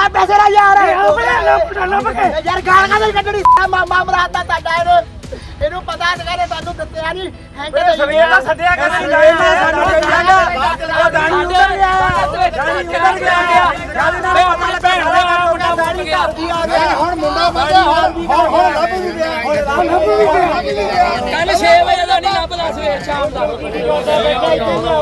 ਆ ਪੈਸੇ ਲੈ ਯਾਰ ਆਪਣੇ ਲੱਭ ਲੱਭ ਕੇ ਯਾਰ ਗਾਲ ਕਾਹਦੇ ਕੱਢਣੀ ਮਾਮਾ ਮਰਾਤਾ ਤੁਹਾਡਾ ਇਹਨੂੰ ਇਹਨੂੰ ਪਤਾ ਤੇ ਕਹਿੰਦੇ ਤੁਹਾਨੂੰ ਦਿੱਤਿਆ ਨਹੀਂ ਹੈਂਗੇ ਮੇਰੇ ਸਵੇਰ ਦਾ ਸੱਦਿਆ ਕਰ ਨੇ, ਸਾਨੂੰ ਕਹਿੰਦਾ। ਉਹ ਦਾਣੀ ਉਧਰ ਗਿਆ ਦਾਣੀ ਉਧਰ ਗਿਆ ਜਦ ਨਾ ਆਪਣੀ ਭੈਣ ਦੇ ਨਾਲ ਮੁੰਡਾ ਮੁੱਕ ਗਿਆ ਹੁਣ ਮੁੰਡਾ ਬੰਦਾ ਹੁਣ ਹੁਣ ਲੱਭ ਵੀ ਗਿਆ ਹੁਣ ਲੱਭ ਵੀ ਗਿਆ ਕੱਲ 6 ਵਜੇ ਦਾ ਨਹੀਂ ਲੱਭਦਾ ਸਵੇਰ ਸ਼ਾਮ ਦਾ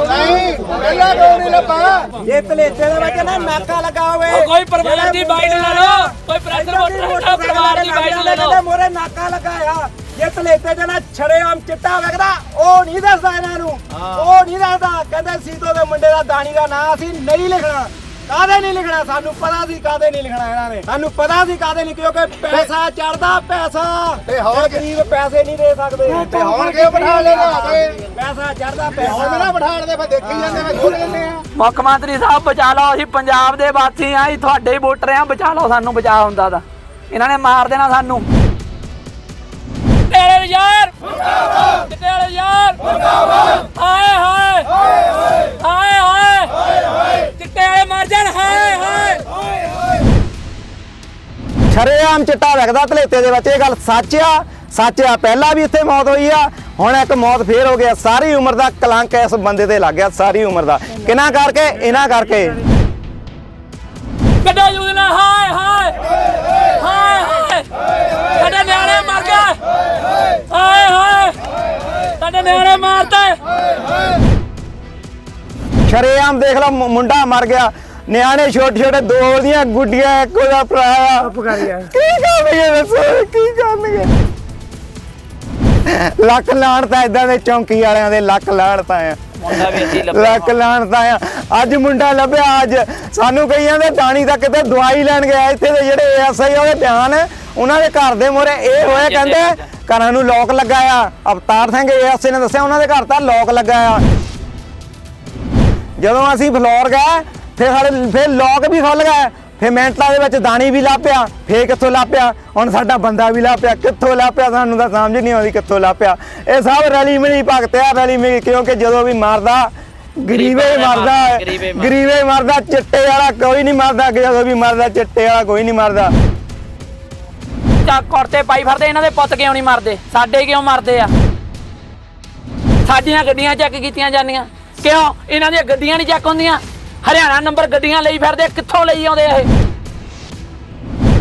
ਨਹੀਂ ਪਹਿਲਾਂ ਕਿਉਂ ਨਹੀਂ ਲੱਭਾ ਜੇ ਭਲੇਤੇ ਦੇ ਵਿੱਚ ਨਾ ਨਾਕਾ ਲੱਗਾ ਹੋਵੇ ਕੋਈ ਪਰਿਵਾਰ ਦੀ ਬਾਈਟ ਲੈ ਲਓ ਕੋਈ ਪ੍ਰੈਸ਼ਰ ਮੋਟਰ ਪਰਿਵਾਰ ਦੀ ਬਾਈਟ ਲੈ ਲਓ ਮੋਰੇ ਨਾਕਾ ਲੱਗਾ ਆ ਜੇ ਭਲੇਤੇ ਚ ਨਾ ਛੜੇਆਮ ਚਿੱਟਾ ਵਗਦਾ ਉਹ ਨਹੀਂ ਦੱਸਦਾ ਇਹਨਾਂ ਨੂੰ। ਉਹ ਨਹੀਂ ਦੱਸਦਾ। ਕਹਿੰਦੇ ਸੀਤੋ ਦੇ ਮੁੰਡੇ ਦਾ ਦਾਣੀ ਦਾ ਨਾਂ ਅਸੀਂ ਨਹੀਂ ਲਿਖਣਾ। ਕਾਦੇ ਨਹੀਂ ਲਿਖਣਾ? ਸਾਨੂੰ ਪਤਾ ਸੀ ਕਾਦੇ ਨਹੀਂ ਲਿਖਣਾ ਇਹਨਾਂ ਨੇ। ਸਾਨੂੰ ਪਤਾ ਸੀ ਕਾਦੇ ਨਹੀਂ ਕਿਉਂਕਿ ਪੈਸਾ ਚੜਦਾ ਪੈਸਾ ਤੇ ਹੋਰ ਗਰੀਬ ਪੈਸੇ ਨਹੀਂ ਦੇ ਸਕਦੇ। ਤੇ ਹੁਣ ਕਿਉਂ ਬਿਠਾ ਲੈਣਾ ਪੈਸਾ ਚੜਦਾ ਪੈਸਾ। ਮੇਰਾ ਬਿਠਾਣ ਦੇ ਫਿਰ ਦੇਖੀ ਜਾਂਦੇ ਮੈਂ ਖੋਲ ਲੈਂਦੇ ਆ। ਮੁੱਖ ਮੰਤਰੀ ਸਾਹਿਬ ਬਚਾ ਲਓ ਅਸੀਂ ਪੰਜਾਬ ਦੇ ਵਾਸੀ ਆਂ ਅਸੀਂ ਤੁਹਾਡੇ ਹੀ ਵੋਟਰ ਆਂ ਬਚਾ ਲਓ ਸਾਨੂੰ ਬਚਾ ਹੁੰਦਾ ਤਾਂ। ਇਹਨਾਂ ਨੇ ਮਾਰ ਦੇਣਾ ਸਾਨੂੰ। ਮੁਰਦਾਬਾਦ! ਤੇਰੇ ਯਾਰ! ਮੁਰਦਾਬਾਦ! ਹਾਏ ਹਾਏ! ਹਾਏ ਹਾਏ! ਚਿੱਟੇ ਵਾਲੇ ਮਰ ਜਾਣ ਹਾਏ ਹਾਏ! ਛਰੇਆਮ ਚਿੱਟਾ ਵਗਦਾ ਧਲੇਤੇ ਦੇ ਵਿੱਚ ਇਹ ਗੱਲ ਸੱਚ ਆ। ਸੱਚ ਆ ਪਹਿਲਾਂ ਵੀ ਇੱਥੇ ਮੌਤ ਹੋਈ ਆ। ਹੁਣ ਇੱਕ ਮੌਤ ਫੇਰ ਹੋ ਗਿਆ ਸਾਰੀ ਉਮਰ ਦਾ ਕਲੰਕ ਇਸ ਬੰਦੇ ਤੇ ਲੱਗ ਗਿਆ ਸਾਰੀ ਉਮਰ ਦਾ। ਕਿਹਨਾਂ ਕਰਕੇ? ਇਹਨਾਂ ਕਰਕੇ। ਕੱਢੋ ਯੂਦਨਾ ਹਾਏ ਹਾਏ! ਹਾਏ ਹਾਏ! ਸਾਡੇ ਨਿਆਣੇ ਮਰ ਗਏ। ਹਾਏ ਹਾਏ। ਸਾਡੇ ਨਿਆਣੇ ਮਾਰਤੇ। ਛਰੇਆਮ ਦੇਖ ਮੁ- ਮੁੰਡਾ ਮਰ ਗਿਆ। ਨਿਆਣੇ ਛੋਟੇ ਛੋਟੇ ਦੋ ਉਹਦੀਆਂ ਗੁੱਡੀਆਂ ਇੱਕ ਉਹਦਾ ਭਰਾ ਆ। ਕੀ ਕਰਨਗੇ ਦੱਸੋ ਕੀ ਕਰਨਗੇ? ਲੱਖ ਲਾਣ ਤਾਂ ਇਦਾਂ ਦੇ ਚੌਂਕੀ ਵਾਲਿਆਂ ਦੇ ਲੱਖ ਲਾਣ ਤਾਂ ਆ। ਮੁੰਡਾ ਵੀ ਅਸੀਂ ਲੱਖ ਲਾਣ ਤਾਂ ਆ। ਅੱਜ ਮੁੰਡਾ ਲੱਭਿਆ ਅੱਜ। ਸਾਨੂੰ ਕਈ ਜਾਂਦੇ ਦਾਣੀ ਦਾ ਕਿਤੇ ਦਵਾਈ ਲੈਣ ਗਿਆ ਇੱਥੇ ਦੇ ਜਿਹੜੇ ਐਸਆਈ ਉਹਦੇ ਬਿਆਨ ਉਹਨਾਂ ਦੇ ਘਰ ਦੇ ਮੋਰੇ ਇਹ ਹੋਇਆ ਕਹਿੰਦੇ ਘਰਾਂ ਨੂੰ ਲੋਕ ਲੱਗਾ ਆ ਅਵਤਾਰ ਸਿੰਘ ਐਸਆਈ ਨੇ ਦੱਸਿਆ ਉਹਨਾਂ ਦੇ ਘਰ ਤਾਂ ਲੋਕ ਲੱਗਾ ਆ ਜਦੋਂ ਅਸੀਂ ਫਲੋਰ ਗਏ ਫਿਰ ਸਾਡੇ ਫਿਰ ਲੋਕ ਵੀ ਖੁੱਲ ਗਏ। ਫਿਰ ਮਿੰਟਾਂ ਦੇ ਵਿੱਚ ਦਾਣੀ ਵੀ ਲਾਪਿਆ ਫੇਰ ਕਿੱਥੋਂ ਲਾਪਿਆ ਹੁਣ ਸਾਡਾ ਬੰਦਾ ਵੀ ਲਾਪਿਆ ਕਿੱਥੋਂ ਲਾਪਿਆ ਸਾਨੂੰ ਤਾਂ ਸਮਝ ਨਹੀਂ ਆਉਂਦੀ ਕਿੱਥੋਂ ਲਾਪਿਆ ਇਹ ਸਭ ਰਲੀ ਮਿਲੀ ਭਗਤ ਆ ਰਲੀ ਮਿਲੀ ਕਿਉਂਕਿ ਜਦੋਂ ਵੀ ਮਰਦਾ ਗਰੀਬੇ ਮਰਦਾ। ਗਰੀਬੇ ਮਰਦਾ ਚਿੱਟੇ ਵਾਲਾ ਕੋਈ ਨਹੀਂ ਮਰਦਾ। ਜਦੋਂ ਵੀ ਮਰਦਾ ਚਿੱਟੇ ਵਾਲਾ ਕੋਈ ਨਹੀਂ ਮਰਦਾ। ਚੱਕ ਕੁੜਤੇ ਪਾਈ ਫਿਰਦੇ, ਇਹਨਾਂ ਦੇ ਪੁੱਤ ਕਿਉਂ ਨਹੀਂ ਮਰਦੇ? ਸਾਡੇ ਕਿਉਂ ਮਰਦੇ ਆ? ਸਾਡੀਆਂ ਗੱਡੀਆਂ ਚੈੱਕ ਕੀਤੀਆਂ ਜਾਂਦੀਆਂ। ਕਿਉਂ? ਇਹਨਾਂ ਦੀਆਂ ਗੱਡੀਆਂ ਨਹੀਂ ਚੈੱਕ ਹੁੰਦੀਆਂ। ਹਰਿਆਣਾ ਨੰਬਰ ਗੱਡੀਆਂ ਲਈ ਫਿਰਦੇ, ਕਿੱਥੋਂ ਲਈ ਆਉਂਦੇ ਇਹ?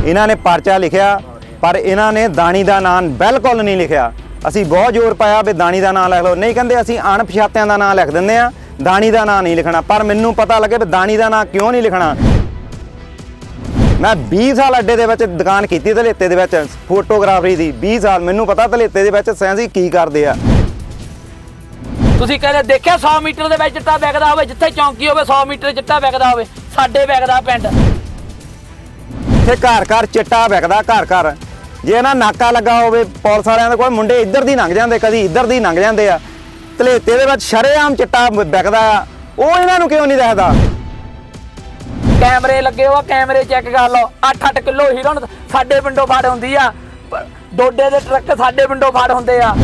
ਇਹਨਾਂ ਨੇ ਪਰਚਾ ਲਿਖਿਆ, ਪਰ ਇਹਨਾਂ ਨੇ ਦਾਣੀ ਦਾ ਨਾਂ ਬਿਲਕੁਲ ਨਹੀਂ ਲਿਖਿਆ। ਅਸੀਂ ਬਹੁਤ ਜ਼ੋਰ ਪਾਇਆ ਵੀ ਦਾਣੀ ਦਾ ਨਾਂ ਲਿਖ ਲਓ। ਨਹੀਂ ਕਹਿੰਦੇ ਅਸੀਂ ਅਣਪਛਾਤਿਆਂ ਦਾ ਨਾਂ ਲਿਖ ਦਿੰਦੇ ਆ, ਦਾਣੀ ਦਾ ਨਾਂ ਨਹੀਂ ਲਿਖਣਾ। ਪਰ ਮੈਨੂੰ ਪਤਾ ਲੱਗੇ ਵੀ ਦਾਣੀ ਦਾ ਨਾਂ ਕਿਉਂ ਨਹੀਂ ਲਿਖਣਾ। ਮੈਂ 20 ਸਾਲ ਅੱਡੇ ਦੇ ਵਿੱਚ ਦੁਕਾਨ ਕੀਤੀ ਧਲੇਤੇ ਦੇ ਵਿੱਚ ਫੋਟੋਗ੍ਰਾਫਰੀ ਦੀ। 20 ਸਾਲ ਮੈਨੂੰ ਪਤਾ ਧਲੇਤੇ ਦੇ ਵਿੱਚ ਸੈਂਸੀ ਕੀ ਕਰਦੇ ਆ। ਤੁਸੀਂ ਕਹਿੰਦੇ ਦੇਖਿਆ 100 ਮੀਟਰ ਦੇ ਵਿੱਚ ਚਿੱਟਾ ਵਿਕਦਾ ਹੋਵੇ ਜਿੱਥੇ ਚੌਂਕੀ ਹੋਵੇ 100 ਮੀਟਰ ਚਿੱਟਾ ਵਿਕਦਾ ਹੋਵੇ ਸਾਡੇ ਵਿਕਦਾ ਪਿੰਡ। ਇੱਥੇ ਘਰ ਘਰ ਚਿੱਟਾ ਵਿਕਦਾ ਘਰ ਘਰ। ਜੇ ਨਾ ਨਾਕਾ ਲੱਗਾ ਹੋਵੇ ਪੁਲਿਸ ਵਾਲਿਆਂ ਦੇ ਕੋਲ ਮੁੰਡੇ ਇੱਧਰ ਦੀ ਲੰਘ ਜਾਂਦੇ ਕਦੀ ਇੱਧਰ ਦੀ ਲੰਘ ਜਾਂਦੇ ਆ। ਧਲੇਤੇ ਦੇ ਵਿੱਚ ਸ਼ਰੇਆਮ ਚਿੱਟਾ ਵਿਕਦਾ ਆ। ਉਹ ਇਹਨਾਂ ਨੂੰ ਕਿਉਂ ਨਹੀਂ ਦੱਸਦਾ ਕੈਮਰੇ ਲੱਗੇ ਹੋਆ ਕੈਮਰੇ ਚੈੱਕ ਕਰ ਲਓ। 8-8 ਕਿਲੋ ਹੀਰੋਨ ਸਾਡੇ ਪਿੰਡੋਂ ਫੜ ਹੁੰਦੀ ਆ। ਡੋਡੇ ਦੇ ਟਰੱਕ ਸਾਡੇ ਪਿੰਡੋਂ ਫੜ ਹੁੰਦੇ ਆ।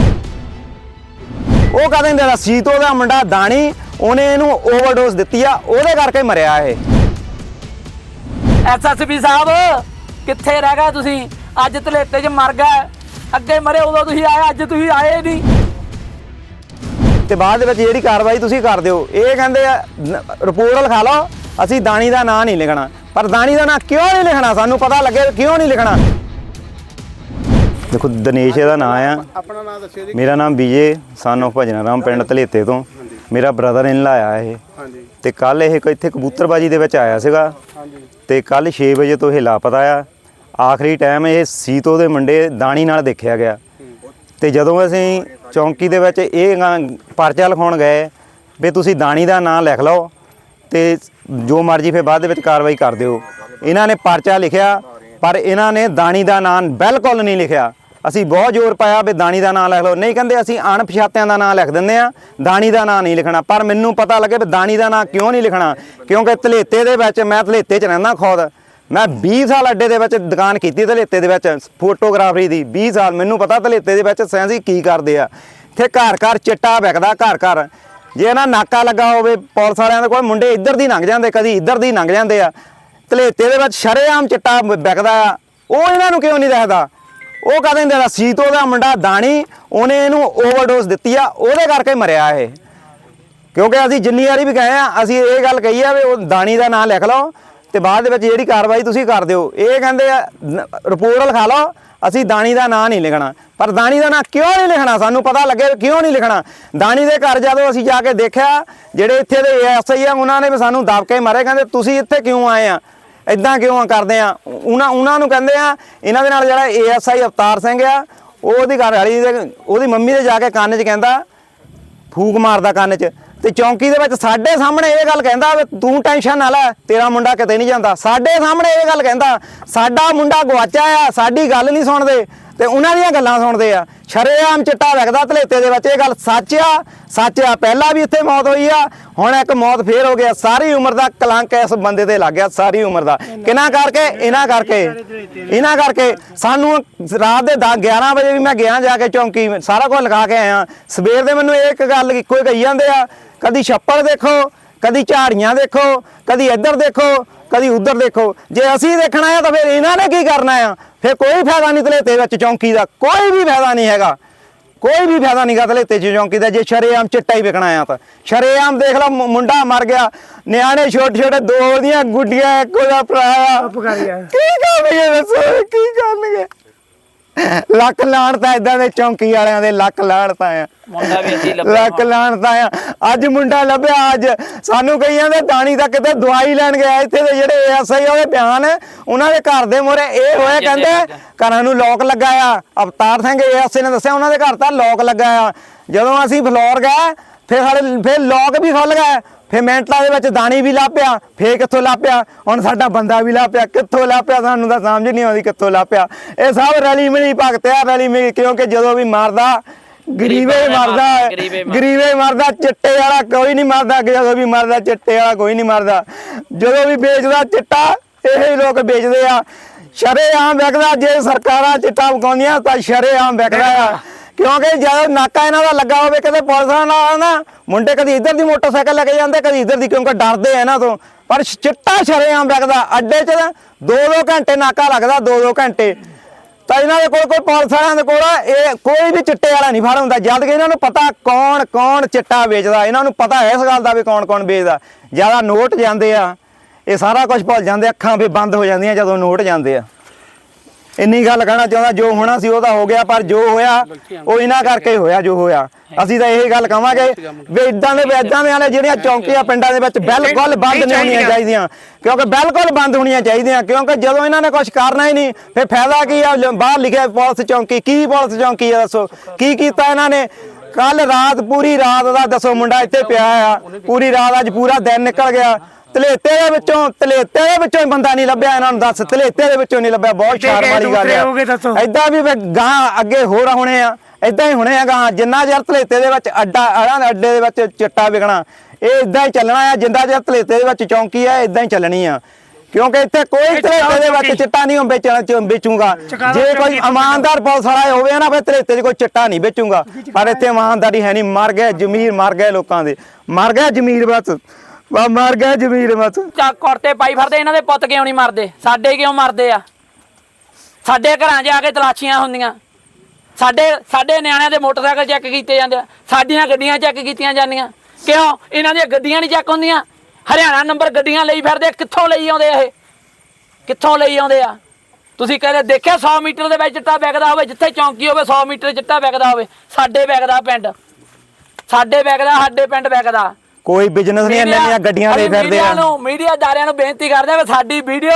ਉਹ ਕਹਿੰਦੇ ਨੇ ਸੀਤੋ ਦਾ ਮੁੰਡਾ ਦਾਣੀ ਉਹਨੇ ਇਹਨੂੰ ਓਵਰਡੋਜ਼ ਦਿੱਤੀ ਆ ਉਹਦੇ ਕਰਕੇ ਮਰਿਆ ਇਹ। ਐਸਐਸਪੀ ਸਾਹਿਬ ਕਿੱਥੇ ਰਹਿ ਗਏ ਤੁਸੀਂ? ਅੱਜ ਧਲੇਤੇ 'ਚ ਮਰ ਗਏ। ਅੱਗੇ ਮਰੇ ਉਦੋਂ ਤੁਸੀਂ ਆਏ ਅੱਜ ਤੁਸੀਂ ਆਏ ਨਹੀਂ। ਤੇ ਬਾਅਦ ਦੇ ਵਿੱਚ ਜਿਹੜੀ ਕਾਰਵਾਈ ਤੁਸੀਂ ਕਰ ਦਿਓ ਇਹ ਕਹਿੰਦੇ ਆ ਰਿਪੋਰਟ ਲਿਖਾ ਲਓ। ਅਸੀਂ ਦਾਣੀ ਦਾ ਨਾਂ ਨਹੀਂ ਲਿਖਣਾ। ਪਰ ਦਾਣੀ ਦਾ ਨਾਂ ਕਿਉਂ ਨਹੀਂ ਲਿਖਣਾ? ਸਾਨੂੰ ਪਤਾ ਲੱਗੇ ਕਿਉਂ ਨਹੀਂ ਲਿਖਣਾ। ਦੇਖੋ ਦਿਨੇਸ਼ ਇਹਦਾ ਨਾਂ ਆ। ਆਪਣਾ ਨਾਮ ਦੱਸਿਓ ਜੀ। ਮੇਰਾ ਨਾਮ ਵਿਜੇ ਸਾਨੋ ਭਜਨਾ ਰਾਮ ਪਿੰਡ ਧਲੇਤੇ ਤੋਂ। ਮੇਰਾ ਬ੍ਰਦਰ ਇਨ ਲਾਇਆ ਇਹ। ਹਾਂਜੀ। ਤੇ ਕੱਲ ਇਹ ਕ- ਇੱਥੇ ਕਬੂਤਰਬਾਜੀ ਦੇ ਵਿੱਚ ਆਇਆ ਸੀਗਾ। ਹਾਂਜੀ। ਤੇ ਕੱਲ 6 ਵਜੇ ਤੋਂ ਇਹ ਲਾਪਤਾ ਆ। ਆਖਰੀ ਟਾਈਮ ਇਹ ਸੀਤੋ ਦੇ ਮੁੰਡੇ ਦਾਣੀ ਨਾਲ ਦੇਖਿਆ ਗਿਆ। ਤੇ ਜਦੋਂ ਅਸੀਂ ਚੌਂਕੀ ਦੇ ਵਿੱਚ ਇਹ ਪਰਚਾ ਲਿਖਾਉਣ ਗਏ ਵੀ ਤੁਸੀਂ ਦਾਣੀ ਦਾ ਨਾਂ ਲਿਖ ਲਓ। ਤੇ ਜੋ ਮਰਜ਼ੀ ਫਿਰ ਬਾਅਦ ਦੇ ਵਿੱਚ ਕਾਰਵਾਈ ਕਰ ਦਿਓ। ਇਹਨਾਂ ਨੇ ਪਰਚਾ ਲਿਖਿਆ, ਪਰ ਇਹਨਾਂ ਨੇ ਦਾਣੀ ਦਾ ਨਾਂ ਬਿਲਕੁਲ ਨਹੀਂ ਲਿਖਿਆ। ਅਸੀਂ ਬਹੁਤ ਜ਼ੋਰ ਪਾਇਆ ਵੀ ਦਾਣੀ ਦਾ ਨਾਂ ਲਿਖ ਲਓ। ਨਹੀਂ ਕਹਿੰਦੇ ਅਸੀਂ ਅਣਪਛਾਤਿਆਂ ਦਾ ਨਾਂ ਲਿਖ ਦਿੰਦੇ ਆ ਦਾਣੀ ਦਾ ਨਾਂ ਨਹੀਂ ਲਿਖਣਾ। ਪਰ ਮੈਨੂੰ ਪਤਾ ਲੱਗੇ ਵੀ ਦਾਣੀ ਦਾ ਨਾਂ ਕਿਉਂ ਨਹੀਂ ਲਿਖਣਾ, ਕਿਉਂਕਿ ਧਲੇਤੇ ਦੇ ਵਿੱਚ ਮੈਂ ਧਲੇਤੇ 'ਚ ਰਹਿੰਦਾ ਖੁਦ। ਮੈਂ 20 ਸਾਲ ਅੱਡੇ ਦੇ ਵਿੱਚ ਦੁਕਾਨ ਕੀਤੀ ਧਲੇਤੇ ਦੇ ਵਿੱਚ, ਫੋਟੋਗ੍ਰਾਫਰੀ ਦੀ। 20 ਸਾਲ ਮੈਨੂੰ ਪਤਾ ਧਲੇਤੇ ਦੇ ਵਿੱਚ ਸੈਂਸੀ ਕੀ ਕਰਦੇ ਆ। ਇੱਥੇ ਘਰ ਘਰ ਚਿੱਟਾ ਵਿਕਦਾ, ਘਰ ਘਰ। ਜੇ ਨਾ ਨਾਕਾ ਲੱਗਾ ਹੋਵੇ, ਪੁਲਿਸ ਵਾਲਿਆਂ ਦੇ ਕੋਲ ਮੁੰਡੇ ਇੱਧਰ ਦੀ ਲੰਘ ਜਾਂਦੇ, ਕਦੀ ਇੱਧਰ ਦੀ ਲੰਘ ਜਾਂਦੇ ਆ। ਤਲੇਤੇ ਦੇ ਵਿੱਚ ਸ਼ਰੇਆਮ ਚਿੱਟਾ ਵ- ਵਿਕਦਾ ਆ। ਉਹ ਇਹਨਾਂ ਨੂੰ ਕਿਉਂ ਨਹੀਂ ਦੱਸਦਾ ਉਹ ਕਹਿੰਦੇ ਨੇ ਸੀਤੋ ਦਾ ਮੁੰਡਾ ਦਾਣੀ, ਉਹਨੇ ਇਹਨੂੰ ਓਵਰਡੋਜ਼ ਦਿੱਤੀ ਆ, ਉਹਦੇ ਕਰਕੇ ਮਰਿਆ ਇਹ। ਕਿਉਂਕਿ ਅਸੀਂ ਜਿੰਨੀ ਵਾਰੀ ਵੀ ਗਏ ਆ, ਅਸੀਂ ਇਹ ਗੱਲ ਕਹੀ ਆ ਵੀ ਉਹ ਦਾਣੀ ਦਾ ਨਾਂ ਲਿਖ ਲਓ ਤੇ ਬਾਅਦ ਦੇ ਵਿੱਚ ਜਿਹੜੀ ਕਾਰਵਾਈ ਤੁਸੀਂ ਕਰ ਦਿਓ ਇਹ ਕਹਿੰਦੇ ਆ ਰਿਪੋਰਟ ਲਿਖਾ ਲਓ, ਅਸੀਂ ਦਾਣੀ ਦਾ ਨਾਂ ਨਹੀਂ ਲਿਖਣਾ। ਪਰ ਦਾਣੀ ਦਾ ਨਾਂ ਕਿਉਂ ਨਹੀਂ ਲਿਖਣਾ? ਸਾਨੂੰ ਪਤਾ ਲੱਗੇ ਵੀ ਕਿਉਂ ਨਹੀਂ ਲਿਖਣਾ। ਦਾਣੀ ਦੇ ਘਰ ਜਦੋਂ ਅਸੀਂ ਜਾ ਕੇ ਦੇਖਿਆ, ਜਿਹੜੇ ਇੱਥੇ ਦੇ ਐਸਆਈ ਆ, ਉਹਨਾਂ ਨੇ ਵੀ ਸਾਨੂੰ ਦਬ ਕੇ ਮਾਰੇ, ਕਹਿੰਦੇ, ਤੁਸੀਂ ਇੱਥੇ ਕਿਉਂ ਆਏ ਆ? ਇਦਾਂ ਕਿਉਂ ਕਰਦੇ ਆ? ਉਹਨਾਂ ਉਹਨਾਂ ਨੂੰ ਕਹਿੰਦੇ ਆ, ਇਹਨਾਂ ਦੇ ਨਾਲ ਜਿਹੜਾ ਏਐਸਆਈ ਅਵਤਾਰ ਸਿੰਘ ਆ, ਉਹ ਉਹਦੀ ਘਰ ਵਾਲੀ ਦੇ, ਉਹਦੀ ਮੰਮੀ ਦੇ ਜਾ ਕੇ ਕੰਨ 'ਚ ਕਹਿੰਦਾ, ਫੂਕ ਮਾਰਦਾ ਕੰਨ 'ਚ। ਤੇ ਚੌਂਕੀ ਦੇ ਵਿੱਚ ਸਾਡੇ ਸਾਹਮਣੇ ਇਹ ਗੱਲ ਕਹਿੰਦਾ ਤੂੰ ਟੈਨਸ਼ਨ ਨਾ ਲੈ, ਤੇਰਾ ਮੁੰਡਾ ਕਿਤੇ ਨਹੀਂ ਜਾਂਦਾ। ਸਾਡੇ ਸਾਹਮਣੇ ਇਹ ਗੱਲ ਕਹਿੰਦਾ, ਸਾਡਾ ਮੁੰਡਾ ਗਵਾਚਾ ਆ, ਸਾਡੀ ਗੱਲ ਨਹੀਂ ਸੁਣਦੇ। ਤੇ ਉਹਨਾਂ ਦੀਆਂ ਗੱਲਾਂ ਸੁਣਦੇ ਆ। ਸ਼ਰੇਆਮ ਚਿੱਟਾ ਵਿਖਦਾ ਧਲੇਤੇ ਦੇ ਵਿੱਚ, ਇਹ ਗੱਲ ਸੱਚ ਆ। ਸੱਚ ਆ, ਪਹਿਲਾਂ ਵੀ ਇੱਥੇ ਮੌਤ ਹੋਈ ਆ, ਹੁਣ ਇੱਕ ਮੌਤ ਫੇਰ ਹੋ ਗਿਆ ਸਾਰੀ ਉਮਰ ਦਾ ਕਲੰਕ ਇਸ ਬੰਦੇ ਤੇ ਲੱਗ ਗਿਆ, ਸਾਰੀ ਉਮਰ ਦਾ। ਕਿਹਨਾਂ ਕਰਕੇ? ਇਹਨਾਂ ਕਰਕੇ। ਇਹਨਾਂ ਕਰਕੇ। ਸਾਨੂੰ ਰਾਤ ਦੇ 10 11 ਵਜੇ ਵੀ ਮੈਂ ਗਿਆ ਜਾ ਕੇ ਚੌਂਕੀ, ਸਾਰਾ ਕੁਝ ਲਿਖਾ ਕੇ ਆਇਆ। ਸਵੇਰ ਦੇ ਮੈਨੂੰ ਇੱਕ ਗੱਲ ਇੱਕੋ ਹੀ ਕਹੀ ਜਾਂਦੇ ਆ, ਕਦੀ ਛੱਪੜ ਦੇਖੋ ਕਦੀ ਝਾੜੀਆਂ ਦੇਖੋ ਕਦੀ ਇੱਧਰ ਦੇਖੋ ਕਦੀ ਉੱਧਰ ਦੇਖੋ। ਜੇ ਅਸੀਂ ਦੇਖਣਾ ਆ ਤਾਂ ਫਿਰ ਇਹਨਾਂ ਨੇ ਕੀ ਕਰਨਾ ਆ? ਫਿਰ ਕੋਈ ਫਾਇਦਾ ਨਹੀਂ ਧਲੇਤੇ ਵਿੱਚ ਚੌਂਕੀ ਦਾ ਕੋਈ ਵੀ ਫਾਇਦਾ ਨਹੀਂ ਹੈਗਾ। ਕੋਈ ਵੀ ਫਾਇਦਾ ਨਹੀਂ ਗਾ ਧਲੇਤੇ ਚ ਚੌਂਕੀ ਦਾ ਜੇ ਸ਼ਰੇਆਮ ਚਿੱਟਾ ਹੀ ਵਿਕਣਾ ਆ ਤਾਂ। ਸ਼ਰੇਆਮ ਦੇਖ ਮੁ- ਮੁੰਡਾ ਮਰ ਗਿਆ ਨਿਆਣੇ ਛੋਟੇ ਛੋਟੇ ਦੋ ਦੀਆਂ ਗੁੱਡੀਆਂ ਇੱਕ ਉਹਦਾ ਭਰਾ ਕੀ ਕਰਨਗੇ ਦੱਸੋ ਕੀ ਕਰਨਗੇ? ਲੱਖ ਲਾਣ ਤਾਂ ਇਦਾਂ ਦੇ ਚੌਂਕੀ ਵਾਲਿਆਂ ਦੇ ਲੱਖ ਲਾਣ ਤਾਂ ਆ। ਮੁੰਡਾ ਵੀ ਅਸੀਂ ਲੱਭਿਆ ਲੱਖ ਲਾਣ ਤਾਂ ਆ। ਅੱਜ ਮੁੰਡਾ ਲੱਭਿਆ ਅੱਜ। ਸਾਨੂੰ ਕਈ ਜਾਂਦੇ ਦਾਣੀ ਦਾ ਕਿਤੇ ਦਵਾਈ ਲੈਣ ਗਿਆ ਇੱਥੇ ਦੇ ਜਿਹੜੇ ਐਸਆਈ ਉਹਦੇ ਬਿਆਨ ਉਹਨਾਂ ਦੇ ਘਰ ਦੇ ਮੋਰੇ ਇਹ ਹੋਇਆ ਕਹਿੰਦੇ ਘਰਾਂ ਨੂੰ ਲੋਕ ਲੱਗਾ ਆ ਅਵਤਾਰ ਸਿੰਘ ਐਸਆਈ ਨੇ ਦੱਸਿਆ ਉਹਨਾਂ ਦੇ ਘਰ ਤਾਂ ਲੋਕ ਲੱਗਾ ਆ ਜਦੋਂ ਅਸੀਂ ਫਲੋਰ ਗਏ ਫਿਰ ਸਾਡੇ ਫਿਰ ਲੋਕ ਵੀ ਖੁੱਲ ਗਏ ਫਿਰ ਮਿੰਟਾਂ ਦੇ ਵਿੱਚ ਦਾਣੀ ਵੀ ਲੱਭਿਆ ਫੇਰ ਕਿੱਥੋਂ ਲੱਭਿਆ ਹੁਣ ਸਾਡਾ ਬੰਦਾ ਵੀ ਲੱਭਿਆ ਕਿੱਥੋਂ ਲੱਭਿਆ ਸਾਨੂੰ ਤਾਂ ਸਮਝ ਨਹੀਂ ਆਉਂਦੀ ਕਿੱਥੋਂ ਲੱਭਿਆ ਇਹ ਸਭ ਰਲੀ ਮਿਲੀ ਭਗਤ ਆ ਰਲੀ ਮਿਲੀ ਕਿਉਂਕਿ ਜਦੋਂ ਵੀ ਮਰਦਾ ਗਰੀਬੇ ਮਰਦਾ। ਗਰੀਬੇ ਮਰਦਾ। ਚਿੱਟੇ ਵਾਲਾ ਕੋਈ ਨਹੀਂ ਮਰਦਾ ਜਦੋਂ ਵੀ ਮਰਦਾ ਚਿੱਟੇ ਵਾਲਾ ਕੋਈ ਨਹੀਂ ਮਰਦਾ। ਜਦੋਂ ਵੀ ਵੇਚਦਾ ਚਿੱਟਾ ਇਹ ਲੋਕ ਵੇਚਦੇ ਆ। ਸ਼ਰੇਆਮ ਵਿਕਦਾ ਜੇ ਸਰਕਾਰਾਂ ਚਿੱਟਾ ਵਕਾਉਂਦੀਆਂ ਤਾਂ ਸ਼ਰੇਆਮ ਵਿਕਦਾ ਆ। ਕਿਉਂਕਿ ਜਦੋਂ ਨਾਕਾ ਇਹਨਾਂ ਦਾ ਲੱਗਾ ਹੋਵੇ, ਕਦੇ ਪੁਲਿਸ ਨਾਲ ਨਾ ਮੁੰਡੇ ਕਦੀ ਇੱਧਰ ਦੀ ਮੋਟਰਸਾਈਕਲ ਲੈ ਕੇ ਜਾਂਦੇ, ਕਦੀ ਇੱਧਰ ਦੀ, ਕਿਉਂਕਿ ਡਰਦੇ ਆ ਇਹਨਾਂ ਤੋਂ। ਪਰ ਚਿੱਟਾ ਸ਼ਰੇਆਮ ਵਿਕਦਾ, ਅੱਡੇ 'ਚ ਨਾ ਦੋ ਦੋ ਘੰਟੇ ਨਾਕਾ ਲੱਗਦਾ ਦੋ ਦੋ ਘੰਟੇ। ਤਾਂ ਇਹਨਾਂ ਦੇ ਕੋਲ ਕੋਈ ਪੁਲਿਸ ਵਾਲਿਆਂ ਦੇ ਕੋਲ ਇਹ ਕੋਈ ਵੀ ਚਿੱਟੇ ਵਾਲਾ ਨਹੀਂ ਫੜ ਹੁੰਦਾ, ਜਦ ਕਿ ਇਹਨਾਂ ਨੂੰ ਪਤਾ ਕੌਣ ਕੌਣ ਚਿੱਟਾ ਵੇਚਦਾ। ਇਹਨਾਂ ਨੂੰ ਪਤਾ ਹੈ ਇਸ ਗੱਲ ਦਾ ਵੀ ਕੌਣ ਕੌਣ ਵੇਚਦਾ। ਜ਼ਿਆਦਾ ਨੋਟ ਜਾਂਦੇ ਆ, ਇਹ ਸਾਰਾ ਕੁਝ ਭੁੱਲ ਜਾਂਦੇ ਅੱਖਾਂ ਵੀ ਬੰਦ ਹੋ ਜਾਂਦੀਆਂ ਜਦੋਂ ਨੋਟ ਜਾਂਦੇ ਆ। ਇੰਨੀ ਗੱਲ ਕਹਿਣਾ ਚਾਹੁੰਦਾ ਜੋ ਹੋਣਾ ਸੀ ਉਹ ਤਾਂ ਹੋ ਗਿਆ ਪਰ ਜੋ ਹੋਇਆ ਉਹ ਇਹਨਾਂ ਕਰਕੇ ਹੋਇਆ ਜੋ ਹੋਇਆ। ਅਸੀਂ ਤਾਂ ਇਹ ਗੱਲ ਕਹਾਂਗੇ ਵੀ ਇਦਾਂ ਦੇ ਇਦਾਂ ਦੇ ਵਾਲੇ ਜਿਹੜੀਆਂ ਚੌਂਕੀਆਂ ਪਿੰਡਾਂ ਦੇ ਵਿੱਚ ਬਿਲਕੁਲ ਬੰਦ ਨਹੀਂ ਹੋਣੀਆਂ ਚਾਹੀਦੀਆਂ। ਕਿਉਂਕਿ ਬਿਲਕੁਲ ਬੰਦ ਹੋਣੀਆਂ ਚਾਹੀਦੀਆਂ ਕਿਉਂਕਿ ਜਦੋਂ ਇਹਨਾਂ ਨੇ ਕੁਝ ਕਰਨਾ ਹੀ ਨਹੀਂ ਫਿਰ ਫਾਇਦਾ ਕੀ ਆ? ਬਾਹਰ ਲਿਖਿਆ ਪੁਲਿਸ ਚੌਂਕੀ ਕੀ ਪੁਲਿਸ ਚੌਂਕੀ ਆ ਦੱਸੋ? ਕੀ ਕੀਤਾ ਇਹਨਾਂ ਨੇ? ਕੱਲ ਰਾਤ ਪੂਰੀ ਰਾਤ ਦਾ ਦੱਸੋ ਮੁੰਡਾ ਇੱਥੇ ਪਿਆ ਆ। ਪੂਰੀ ਰਾਤ ਅੱਜ ਪੂਰਾ ਦਿਨ ਨਿਕਲ ਗਿਆ। ਤਲੇਤੇ ਦੇ ਵਿੱਚੋਂ ਤਲੇਤੇ ਦੇ ਵਿੱਚੋਂ ਹੀ ਬੰਦਾ ਨਹੀਂ ਲੱਭਿਆ ਇਹਨਾਂ ਨੂੰ ਦੱਸ ਤਲੇਤੇ ਦੇ ਵਿੱਚੋਂ ਨਹੀਂ ਲੱਭਿਆ ਬਹੁਤ ਸ਼ਰਮ ਵਾਲੀ ਗੱਲ ਆ। ਐਦਾਂ ਵੀ ਗਾਂ ਅੱਗੇ ਹੋਰ ਹੋਣੇ ਆ ਐਦਾਂ ਹੀ ਹੋਣੇ ਆ ਗਾਂ ਜਿੰਨਾ ਚਿਰ ਤਲੇਤੇ ਦੇ ਵਿੱਚ ਅੱਡਾ ਅੜਾਂ ਅੱਡੇ ਦੇ ਵਿੱਚ ਚਿੱਟਾ ਵਿਕਣਾ ਇਹ ਇਦਾਂ ਹੀ ਚੱਲਣਾ ਆ ਜਿੰਦਾ ਚਿਰ ਤਲੇਤੇ ਦੇ ਵਿੱਚ ਚੌਂਕੀ ਆ ਇਦਾਂ ਹੀ ਚੱਲਣੀ ਆ। ਕਿਉਂਕਿ ਇੱਥੇ ਕੋਈ ਤਲੇਤੇ ਦੇ ਵਿੱਚ ਚਿੱਟਾ ਨਹੀਂ ਵੇਚਣਾ ਚ ਵੇਚੂਗਾ। ਜੇ ਕੋਈ ਇਮਾਨਦਾਰ ਪੁਲਿਸ ਵਾਲਾ ਹੋਵੇ ਨਾ ਫਿਰ ਤਲੇਤੇ 'ਚ ਕੋਈ ਚਿੱਟਾ ਨਹੀਂ ਵੇਚੂਗਾ। ਪਰ ਇੱਥੇ ਇਮਾਨਦਾਰੀ ਹੈ ਨਹੀਂ ਮਰ ਗਏ ਜ਼ਮੀਰ ਮਰ ਗਏ ਲੋਕਾਂ ਦੇ। ਮਰ ਗਿਆ ਜ਼ਮੀਰ ਬਸ। ਵਾ ਮਰ ਗਿਆ ਜ਼ਮੀਰ ਬਸ ਚੱਕ ਕੁਰਤੇ ਪਾਈ ਫਿਰਦੇ, ਇਹਨਾਂ ਦੇ ਪੁੱਤ ਕਿਉਂ ਨਹੀਂ ਮਰਦੇ? ਸਾਡੇ ਕਿਉਂ ਮਰਦੇ ਆ? ਸਾਡੇ ਘਰਾਂ 'ਚ ਆ ਕੇ ਤਲਾਸ਼ੀਆਂ ਹੁੰਦੀਆਂ। ਸਾਡੇ ਸਾਡੇ ਨਿਆਣਿਆਂ ਦੇ ਮੋਟਰਸਾਈਕਲ ਚੈੱਕ ਕੀਤੇ ਜਾਂਦੇ ਆ। ਸਾਡੀਆਂ ਗੱਡੀਆਂ ਚੈੱਕ ਕੀਤੀਆਂ ਜਾਂਦੀਆਂ। ਕਿਉਂ? ਇਹਨਾਂ ਦੀਆਂ ਗੱਡੀਆਂ ਨਹੀਂ ਚੈੱਕ ਹੁੰਦੀਆਂ। ਹਰਿਆਣਾ ਨੰਬਰ ਗੱਡੀਆਂ ਲਈ ਫਿਰਦੇ ਕਿੱਥੋਂ ਲਈ ਆਉਂਦੇ ਇਹ? ਕਿੱਥੋਂ ਲਈ ਆਉਂਦੇ ਆ? ਤੁਸੀਂ ਕਹਿੰਦੇ ਦੇਖਿਆ 100 ਮੀਟਰ ਦੇ ਵਿੱਚ ਚਿੱਟਾ ਵਿਕਦਾ ਹੋਵੇ, ਜਿੱਥੇ ਚੌਂਕੀ ਹੋਵੇ 100 ਮੀਟਰ ਚਿੱਟਾ ਵਿਕਦਾ ਹੋਵੇ। ਸਾਡੇ ਵਿਕਦਾ ਪਿੰਡ। ਸਾਡੇ ਵਿਕਦਾ, ਸਾਡੇ ਪਿੰਡ ਵਿਕਦਾ। ਕੋਈ ਬਿਜ਼ਨਸ ਨਹੀਂ ਇੰਨੀਆਂ ਇੰਨੀਆਂ ਗੱਡੀਆਂ ਦੇ ਅਸੀਂ ਫਿਰਦੇ ਮੀਡੀਆ ਆ। ਨੂੰ ਮੀਡੀਆ ਦਾਰਿਆਂ ਨੂੰ ਬੇਨਤੀ ਕਰਦੇ ਆ ਸਾਡੀ ਵੀਡੀਓ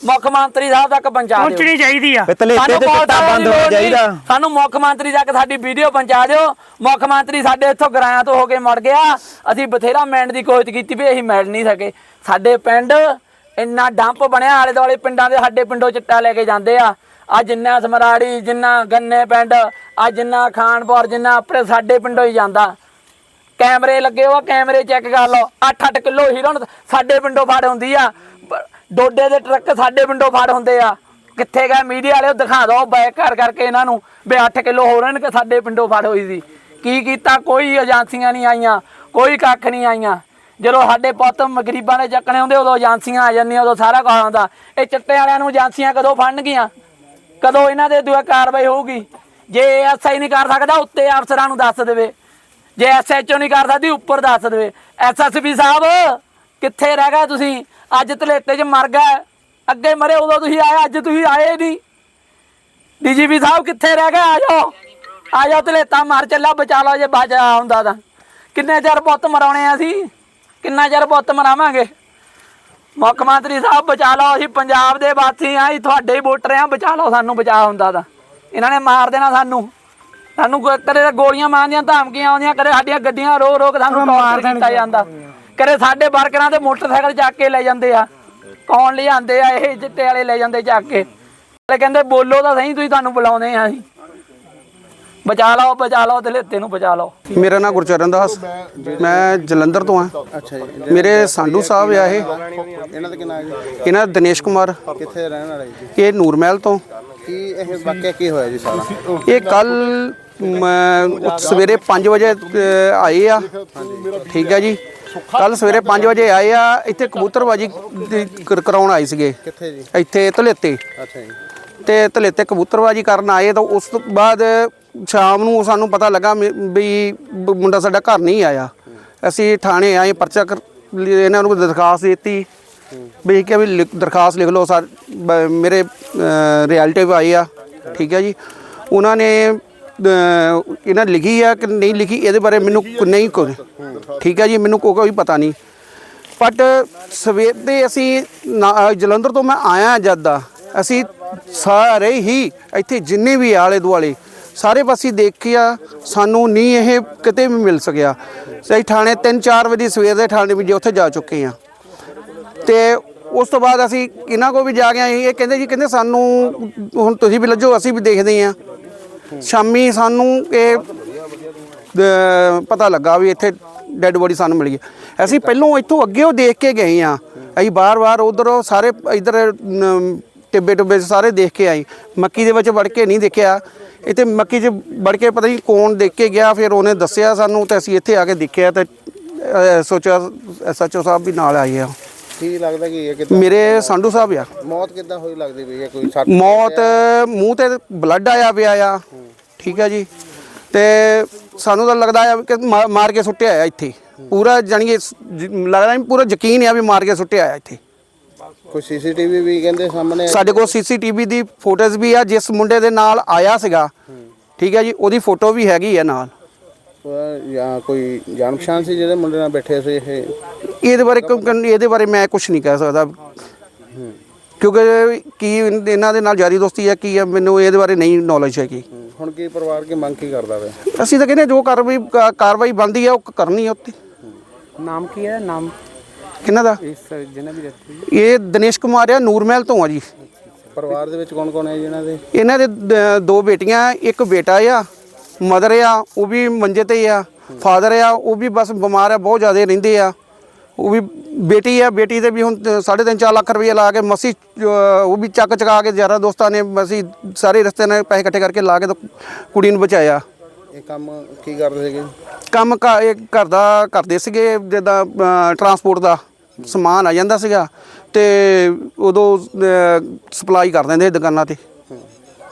ਮੁੱਖ ਮੰਤਰੀ ਸਾਹਿਬ ਤੱਕ ਪਹੁੰਚਾ ਦਿਓ। ਪਹੁੰਚਣੀ ਚਾਹੀਦੀ ਆ। ਤਲੇਤੇ ਸਾਨੂੰ ਤੇ ਸਾਹਿਬ ਬੰਦ ਹੋਣਾ। ਚਾਹੀਦਾ। ਸਾਨੂੰ ਮੁੱਖ ਮੰਤਰੀ ਤੱਕ ਸਾਡੀ ਵੀਡੀਓ ਪਹੁੰਚਾ ਦਿਓ। ਮੁੱਖ ਮੰਤਰੀ ਸਾਡੇ ਇੱਥੋਂ ਗਰਾਇਆਂ ਤੋਂ ਹੋ ਕੇ ਮੁੜ ਗਿਆ। ਅਸੀਂ ਬਥੇਰਾ ਮਿਲਣ ਦੀ ਕੋਸ਼ਿਸ਼ ਕੀਤੀ ਵੀ ਅਸੀਂ ਮਿਲ ਨਹੀਂ ਸਕੇ। ਸਾਡੇ ਪਿੰਡ ਇੰਨਾ ਡੰਪ ਬਣਿਆ ਆਲੇ ਦੁਆਲੇ ਪਿੰਡਾਂ ਦੇ ਸਾਡੇ ਪਿੰਡੋਂ ਚਿੱਟਾ ਲੈ ਕੇ ਜਾਂਦੇ ਆ। ਆ ਜਿੰਨਾ ਸਮਰਾੜੀ ਜਿੰਨਾ ਗੰਨੇ ਪਿੰਡ ਆ ਜਿੰਨਾ ਖਾਨਪੁਰ ਜਿੰਨਾ ਆਪਣੇ ਸਾਡੇ ਪਿੰਡੋਂ ਹੀ ਜਾਂਦਾ। ਕੈਮਰੇ ਲੱਗੇ ਹੋਆ ਕੈਮਰੇ ਚੈੱਕ ਕਰ ਲਓ। 8-8 ਕਿਲੋ ਹੀਰੋਨ ਸਾਡੇ ਪਿੰਡੋਂ ਫੜ ਹੁੰਦੀ ਆ। ਡੋਡੇ ਦੇ ਟਰੱਕ ਸਾਡੇ ਪਿੰਡੋਂ ਫੜ ਹੁੰਦੇ ਆ। ਕਿੱਥੇ ਗਏ ਮੀਡੀਆ ਵਾਲੇ ਦਿਖਾ ਦਿਓ ਬੈਕ ਕਰ, ਕਰਕੇ ਇਹਨਾਂ ਨੂੰ ਵੀ 8 ਕਿਲੋ ਹੋ ਰਹੇ ਨੇ ਕਿ ਸਾਡੇ ਪਿੰਡੋਂ ਫੜ ਹੋਈ ਸੀ। ਕੀ ਕੀਤਾ? ਕੋਈ ਏਜੰਸੀਆਂ ਨਹੀਂ ਆਈਆਂ, ਕੋਈ ਕੱਖ ਨਹੀਂ ਆਈਆਂ। ਜਦੋਂ ਸਾਡੇ ਪੁੱਤ ਗਰੀਬਾਂ ਦੇ ਚੱਕਣੇ ਹੁੰਦੇ, ਉਦੋਂ ਏਜੰਸੀਆਂ ਆ ਜਾਂਦੀਆਂ, ਉਦੋਂ ਸਾਰਾ ਕੁਝ ਆਉਂਦਾ ਇਹ ਚਿੱਟੇ ਵਾਲਿਆਂ ਨੂੰ ਏਜੰਸੀਆਂ ਕਦੋਂ ਫੜਨਗੀਆਂ? ਕਦੋਂ ਇਹਨਾਂ ਦੇ ਦੁਆ ਕਾਰਵਾਈ ਹੋਊਗੀ? ਜੇ ਐਸਆਈ ਨਹੀਂ ਕਰ ਸਕਦਾ, ਉੱਤੇ ਅਫਸਰਾਂ ਨੂੰ ਦੱਸ ਦੇਵੇ। ਜੇ ਐਸਐਚਓ ਨਹੀਂ ਕਰ ਸਕਦੀ, ਉੱਪਰ ਦੱਸ ਦੇਵੇ। ਐਸਐਸਪੀ ਸਾਹਿਬ, ਕਿੱਥੇ ਰਹਿ ਗਏ ਤੁਸੀਂ? ਅੱਜ ਤਲੇਤੇ 'ਚ ਮਰ ਗਏ। ਅੱਗੇ ਮਰੇ ਉਦੋਂ ਤੁਸੀਂ ਆਏ, ਅੱਜ ਤੁਸੀਂ ਆਏ ਨਹੀਂ। ਡੀਜੀਪੀ ਸਾਹਿਬ, ਕਿੱਥੇ ਰਹਿ ਗਏ? ਆ ਜਾਓ। ਆ ਜਾਓ ਤਲੇਤਾ ਮਾਰ ਚੱਲਾ, ਬਚਾ ਲਓ ਜੇ ਬਚਾ ਹੁੰਦਾ ਤਾਂ। ਕਿੰਨੇ ਚਿਰ ਪੁੱਤ ਮਰਾਉਣੇ ਆ ਅਸੀਂ? ਕਿੰਨਾ ਚਿਰ ਪੁੱਤ ਮਰਾਵਾਂਗੇ? ਮੁੱਖ ਮੰਤਰੀ ਸਾਹਿਬ, ਬਚਾ ਲਓ, ਅਸੀਂ ਪੰਜਾਬ ਦੇ ਵਾਸੀ ਆ, ਅਸੀਂ ਤੁਹਾਡੇ ਹੀ ਵੋਟਰ ਆ, ਬਚਾ ਲਓ ਸਾਨੂੰ, ਬਚਾ ਹੁੰਦਾ ਤਾਂ। ਇਹਨਾਂ ਨੇ ਮਾਰ ਦੇਣਾ ਸਾਨੂੰ। ਸਾਨੂੰ ਕਦੇ ਤਾਂ ਗੋਲੀਆਂ ਮਾਰਦੀਆਂ ਧਮਕੀਆਂ ਆਉਂਦੀਆਂ ਕਦੇ ਸਾਡੀਆਂ ਗੱਡੀਆਂ ਰੋ ਰੋ ਕੇ ਸਾਨੂੰ ਟੌਰਚਰ ਕੀਤਾ ਜਾਂਦਾ। ਕਦੇ ਸਾਡੇ ਵਰਕਰਾਂ ਦੇ ਮੋਟਰਸਾਈਕਲ ਚੱਕ ਕੇ ਲੈ ਜਾਂਦੇ ਆ। ਕੌਣ ਲਿਆਂਦੇ ਆ ਇਹ ਚਿੱਟੇ ਵਾਲੇ ਲੈ ਜਾਂਦੇ ਚੱਕ ਕੇ। ਨਾਲੇ ਕਹਿੰਦੇ ਬੋਲੋ ਤਾਂ ਸਹੀ ਤੁਸੀਂ ਤੁਹਾਨੂੰ ਬੁਲਾਉਂਦੇ ਆ ਅਸੀਂ। ਬਚਾ ਲਓ ਬਚਾ ਲਓ ਦਲੇਤੇ ਨੂੰ ਬਚਾ ਲਓ। ਮੇਰਾ ਨਾਮ ਗੁਰਚਰਨ ਦਾਸ। ਮੈਂ ਜਲੰਧਰ ਤੋਂ ਆ ਅੱਛਾ ਜੀ। ਮੇਰੇ ਸਾਂਢੂ ਸਾਹਿਬ ਆ ਇਹ। ਇਹਨਾਂ ਦਾ ਕੀ ਨਾਮ ਹੈ ਜੀ? ਇਹਨਾਂ ਦਾ ਦਿਨੇਸ਼ ਕੁਮਾਰ। ਕਿੱਥੇ ਰਹਿਣ ਵਾਲੇ ਜੀ? ਇਹ ਨੂਰਮਹਿਲ ਤੋਂ। ਕੀ ਇਹ ਵਾਕਿਆ ਕੀ ਹੋਇਆ ਜੀ ਸਾਰਾ? ਇਹ ਕੱਲ ਸਵੇਰੇ 5 ਵਜੇ ਅ, ਆਏ ਆ। ਠੀਕ ਹੈ ਜੀ। ਕੱਲ ਸਵੇਰੇ 5 ਵਜੇ ਆਏ ਆ। ਇੱਥੇ ਕਬੂਤਰਬਾਜੀ ਦੀ ਕਰ- ਕਰਾਉਣ ਆਏ ਸੀਗੇ। ਕਿੱਥੇ ਜੀ? ਇੱਥੇ ਧਲੇਤੇ। ਅੱਛਾ ਜੀ। ਤੇ ਧਲੇਤੇ ਕਬੂਤਰਬਾਜੀ ਕਰਨ ਆਏ ਤਾਂ ਉਸ ਤੋਂ ਬਾਅਦ ਸ਼ਾਮ ਨੂੰ ਸਾਨੂੰ ਪਤਾ ਲੱਗਾ ਵੀ ਵੀ ਬ- ਮੁੰਡਾ ਸਾਡਾ ਘਰ ਨਹੀਂ ਆਇਆ। ਅਸੀਂ ਥਾਣੇ ਆਏ ਪਰਚਾ ਕਰ ਇਹਨਾਂ ਨੂੰ ਦਰਖਾਸਤ ਦਿੱਤੀ। ਵੀ ਕਿ ਵੀ ਲਿਖ- ਦਰਖਾਸਤ ਲਿਖ ਲਓ ਸਰ ਬ- ਮੇਰੇ ਰਿਐਲਿਟਿਵ ਆਏ ਆ। ਠੀਕ ਹੈ ਜੀ। ਉਹਨਾਂ ਨੇ ਇਹਨਾਂ ਲਿਖੀ ਆ ਕਿ ਨਹੀਂ ਲਿਖੀ, ਇਹਦੇ ਬਾਰੇ ਮੈਨੂੰ ਨਹੀਂ ਕੋਈ ਠੀਕ ਹੈ ਜੀ, ਮੈਨੂੰ ਕੋ- ਕੋਈ ਪਤਾ ਨਹੀਂ। ਬਟ ਸਵੇਰ ਦੇ ਅਸੀਂ ਨਾ- ਜਲੰਧਰ ਤੋਂ ਮੈਂ ਆਇਆ ਜਦ ਦਾ। ਅਸੀਂ ਸਾਰੇ ਹੀ ਇੱਥੇ ਜਿੰਨੇ ਵੀ ਆਲੇ ਦੁਆਲੇ, ਸਾਰੇ ਪਾਸੇ ਦੇਖਿਆ, ਸਾਨੂੰ ਨਹੀਂ ਇਹ ਕਿਤੇ ਵੀ ਮਿਲ ਸਕਿਆ। ਸਹੀ ਥਾਣੇ 3-4 ਵਜੇ ਸਵੇਰ ਦੇ ਥਾਣੇ ਵੀ ਜੇ ਉੱਥੇ ਜਾ ਚੁੱਕੇ ਆ ਤੇ ਉਸ ਤੋਂ ਬਾਅਦ ਅਸੀਂ ਇਹਨਾਂ ਕੋ ਵੀ ਜਾ ਕੇ ਇਹ ਕਹਿੰਦੇ ਜੀ, ਕਹਿੰਦੇ ਸਾਨੂੰ ਹੁਣ ਤੁਸੀਂ ਵੀ ਲੱਜੋ, ਅਸੀਂ ਵੀ ਦੇਖਦੇ ਆ ਸ਼ਾਮੀ ਸਾਨੂੰ ਇਹ ਪਤਾ ਲੱਗਾ ਵੀ ਇੱਥੇ ਡੈੱਡ ਬੋਡੀ ਸਾਨੂੰ ਮਿਲੀ ਹੈ ਅਸੀਂ ਪਹਿਲੋਂ ਇੱਥੋਂ ਅੱਗੇ ਉਹ ਦੇਖ ਕੇ ਗਏ ਆ ਅਸੀਂ ਬਾਰ-ਬਾਰ ਉਧਰ ਸਾਰੇ ਇਧਰ ਟਿੱਬੇ ਟਿੱਬੇ ਸਾਰੇ ਦੇਖ ਕੇ ਆਏ। ਮੱਕੀ ਦੇ ਵਿੱਚ ਵੜ ਕੇ ਨਹੀਂ ਦੇਖਿਆ। ਇੱਥੇ ਮੱਕੀ 'ਚ ਵੜ ਕੇ ਪਤਾ ਨਹੀਂ ਕੌਣ ਦੇਖ ਕੇ ਗਿਆ ਫਿਰ ਉਹਨੇ ਦੱਸਿਆ ਸਾਨੂੰ ਤੇ ਅਸੀਂ ਇੱਥੇ ਆ ਕੇ ਦੇਖਿਆ ਤੇ ਅਹ, ਸੋਚਿਆ ਐਸਐਚਓ ਸਾਹਿਬ ਵੀ ਨਾਲ ਆਏ ਆ। ਕੀ ਲੱਗਦਾ ਕਿ ਇਹ ਕਿੱਦਾਂ ਮੇਰੇ ਸੰਧੂ ਸਾਹਿਬ ਆ। ਮੌਤ ਕਿੱਦਾਂ ਹੋਈ ਲੱਗਦੀ ਪਈ ਹੈ? ਕੋਈ ਸੱਟ ਮੌਤ ਮੂੰਹ ਤੇ ਬਲੱਡ ਆਇਆ ਪਿਆ ਆ। ਠੀਕ ਹੈ ਜੀ। ਤੇ ਸਾਨੂੰ ਤਾਂ ਲੱਗਦਾ ਆ ਕਿ ਮਾਰ ਕੇ ਸੁੱਟਿਆ ਆ ਇੱਥੇ। ਪੂਰਾ ਜਾਣੀ ਕਿ ਸ- ਜ- ਲੱਗਦਾ ਨਹੀਂ ਪੂਰਾ ਯਕੀਨ ਆ ਵੀ ਮਾਰ ਕੇ ਸੁੱਟਿਆ ਆ ਇੱਥੇ। ਕੋਈ ਸੀਸੀਟੀਵੀ ਵੀ ਕਹਿੰਦੇ ਸਾਹਮਣੇ ਸਾਡੇ ਕੋਲ ਸੀਸੀਟੀਵੀ ਦੀ ਫੋਟੋਜ਼ ਵੀ ਆ ਜਿਸ ਮੁੰਡੇ ਦੇ ਨਾਲ ਆਇਆ ਸੀਗਾ। ਠੀਕ ਹੈ ਜੀ ਉਹਦੀ ਫੋਟੋ ਵੀ ਹੈਗੀ ਆ ਨਾਲ। ਜਾਂ ਕੋਈ ਜਾਣ ਪਛਾਣ ਸੀ ਜਿਹੜੇ ਮੁੰਡੇ ਨਾਲ ਬੈਠੇ ਸੀ ਇਹ? ਇਹਦੇ ਬਾਰੇ ਇਹਦੇ ਬਾਰੇ ਮੈਂ ਕੁਝ ਨਹੀਂ ਕਹਿ ਸਕਦਾ। ਕਿਉਂਕਿ ਕੀ ਇਹਨਾਂ ਦੇ ਨਾਲ ਯਾਰੀ ਦੋਸਤੀ ਹੈ ਕੀ ਹੈ ਮੈਨੂੰ ਇਹਦੇ ਬਾਰੇ ਨਹੀਂ ਨੌਲੇਜ ਹੈਗੀ। ਹੁਣ ਕੀ ਪਰਿਵਾਰ ਕੀ ਮੰਗ ਕੀ ਕਰਦਾ ਵੇ? ਅਸੀਂ ਤਾਂ ਕਹਿੰਦੇ ਜੋ ਕਾਰਵਾਈ ਕਾਰਵਾਈ ਬੰਦੀ ਹੈ ਉਹ ਕਰਨੀ ਹੈ ਉੱਤੇ ਨਾਮ ਕੀ ਹੈ? ਨਾਮ ਕਿਹਨਾਂ ਦਾ? ਇਸ ਜਿਹਨਾਂ ਵੀ ਰੱਖੀ ਇਹ ਦਿਨੇਸ਼ ਕੁਮਾਰ ਆ ਨੂਰਮਹਿਲ ਤੋਂ ਆ ਜੀ। ਪਰਿਵਾਰ ਦੇ ਵਿੱਚ ਕੌਣ ਕੌਣ ਹੈ ਜੀ ਇਹਨਾਂ ਦੇ? ਇਹਨਾਂ ਦੇ ਦ- ਦੋ ਬੇਟੀਆਂ ਇੱਕ ਬੇਟਾ ਆ ਮਦਰ ਆ ਉਹ ਵੀ ਮੰਜੇ ਤੇ ਆ ਫਾਦਰ ਆ ਉਹ ਵੀ ਬਸ ਬਿਮਾਰ ਆ ਬਹੁਤ ਜ਼ਿਆਦਾ ਰਹਿੰਦੇ ਆ। ਉਹ ਵੀ ਬੇਟੀ ਆ ਬੇਟੀ ਤੇ ਵੀ ਹੁਣ 3.5 4 ਲੱਖ ਰੁਪਏ ਲਾ ਕੇ ਮਸੀ ਉਹ ਵੀ ਚੱਕ ਚਕਾ ਕੇ ਯਾਰਾਂ ਦੋਸਤਾਂ ਨੇ ਮਸੀ ਸਾਰੇ ਰਸਤੇ ਨੇ ਪੈਸੇ ਇਕੱਠੇ ਕਰਕੇ ਲਾ ਕੇ ਕੁੜੀ ਨੂੰ ਬਚਾਇਆ। ਇਹ ਕੰਮ ਕੀ ਕਰਦੇ ਸੀਗੇ? ਕੰਮ ਘ- ਇਹ ਘਰ ਦਾ ਕਰਦੇ ਸੀਗੇ ਜਿੱਦਾਂ ਟਰਾਂਸਪੋਰਟ ਦਾ ਸਮਾਨ ਆ ਜਾਂਦਾ ਸੀਗਾ ਤੇ ਉਦੋਂ ਸਪਲਾਈ ਕਰ ਦਿੰਦੇ ਦੁਕਾਨਾਂ ਤੇ।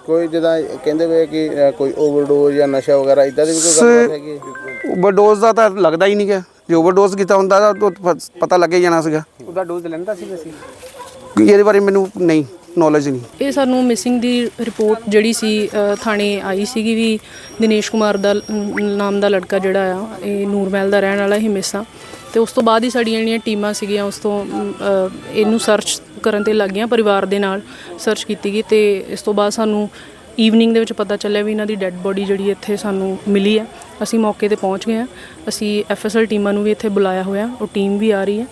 ਕੋਈ ਜਿਹਦਾ ਕਹਿੰਦੇ ਵੇ ਕਿ ਕੋਈ ਓਵਰਡੋਜ਼ ਜਾਂ ਨਸ਼ਾ ਵਗੈਰਾ ਇਦਾਂ ਦੀ ਵੀ ਕੋਈ ਗੱਲਬਾਤ ਹੈਗੀ? ਓਵਰਡੋਜ਼ ਦਾ ਤਾਂ ਲੱਗਦਾ ਹੀ ਨਹੀਂ ਗਾ ਜੇ ਓਵਰਡੋਜ਼ ਕੀਤਾ ਹੁੰਦਾ ਤਾਂ ਉਹ ਪ- ਪਤਾ ਲੱਗੇ ਜਾਣਾ ਸੀਗਾ। ਉਹਦਾ ਡੋਜ਼ ਲੈਂਦਾ ਸੀ ਅਸੀਂ ਇਹਦੇ ਬਾਰੇ ਮੈਨੂੰ ਨਹੀਂ ਨੌਲੇਜ ਨਹੀਂ। ਇਹ ਸਾਨੂੰ ਮਿਸਿੰਗ ਦੀ ਰਿਪੋਰਟ ਜਿਹੜੀ ਸੀ ਅ, ਥਾਣੇ ਆਈ ਸੀਗੀ ਵੀ ਦਿਨੇਸ਼ ਕੁਮਾਰ ਦਾ ਲ- ਨਾਮ ਦਾ ਲੜਕਾ ਜਿਹੜਾ ਆ ਇਹ ਨੂਰਮਹਿਲ ਦਾ ਰਹਿਣ ਵਾਲਾ ਹੀ ਮਿਸ। ਆ ਤੇ ਉਸ ਤੋਂ ਬਾਅਦ ਹੀ ਸਾਡੀਆਂ ਜਿਹੜੀਆਂ ਟੀਮਾਂ ਸੀਗੀਆਂ ਉਸ ਤੋਂ ਅਮ, ਅ, ਇਹਨੂੰ ਸਰਚ ਕਰਨ ਤੇ ਲੱਗੀਆਂ ਪਰਿਵਾਰ ਦੇ ਨਾਲ ਸਰਚ ਕੀਤੀ ਗਈ ਤੇ ਇਸ ਤੋਂ ਬਾਅਦ ਸਾਨੂੰ ਈਵਨਿੰਗ ਦੇ ਵਿੱਚ ਪਤਾ ਚੱਲਿਆ ਵੀ ਇਹਨਾਂ ਦੀ ਡੈੱਡ ਬੋਡੀ ਜਿਹੜੀ ਇੱਥੇ ਸਾਨੂੰ ਮਿਲੀ ਹੈ। ਅਸੀਂ ਮੌਕੇ ਤੇ ਪਹੁੰਚ ਗਏ ਹਾਂ। ਅਸੀਂ ਐਫਐਸਐਲ ਟੀਮਾਂ ਨੂੰ ਵੀ ਇੱਥੇ ਬੁਲਾਇਆ ਹੋਇਆ। ਉਹ ਟੀਮ ਵੀ ਆ ਰਹੀ ਹੈ।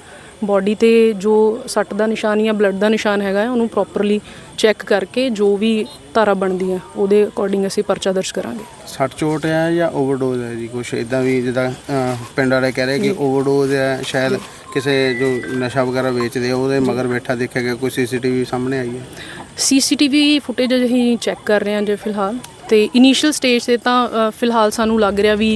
ਬਾਡੀ ਤੇ ਜੋ ਸੱਟ ਦਾ ਨਿਸ਼ਾਨ ਜਾਂ ਬਲੱਡ ਦਾ ਨਿਸ਼ਾਨ ਹੈਗਾ ਉਹਨੂੰ ਪ੍ਰੋਪਰਲੀ ਚੈੱਕ ਕਰਕੇ ਜੋ ਵੀ ਧਾਰਾ ਬਣਦੀ ਹੈ ਉਹਦੇ ਅਕੋਰਡਿੰਗ ਅਸੀਂ ਪਰਚਾ ਦਰਜ ਕਰਾਂਗੇ। ਸੱਟ ਚੋਟ ਹੈ ਜਾਂ ਓਵਰਡੋਜ਼ ਹੈ ਜੀ? ਕੁਛ ਇਦਾਂ ਵੀ ਜਿੱਦਾਂ ਪਿੰਡ ਵਾਲੇ ਕਹਿ ਰਹੇ ਕਿ ਓਵਰਡੋਜ਼ ਹੈ ਸ਼ਾਇਦ ਕਿਸੇ ਜੋ ਨਸ਼ਾ ਵਗੈਰਾ ਵੇਚਦੇ ਆ ਉਹਦੇ ਮਗਰ ਬੈਠਾ ਦੇਖਿਆ ਗਿਆ ਕੋਈ ਸੀਸੀਟੀਵੀ ਸਾਹਮਣੇ ਆਈ ਹੈ। ਸੀਸੀਟੀਵੀ ਫੁਟੇਜ ਅਸੀਂ ਚੈੱਕ ਕਰ ਰਹੇ ਹਾਂ ਜੇ ਫਿਲਹਾਲ। ਤੇ ਇਨੀਸ਼ੀਅਲ ਸਟੇਜ ਤੇ ਤਾਂ ਫਿਲਹਾਲ ਸਾਨੂੰ ਲੱਗ ਰਿਹਾ ਵੀ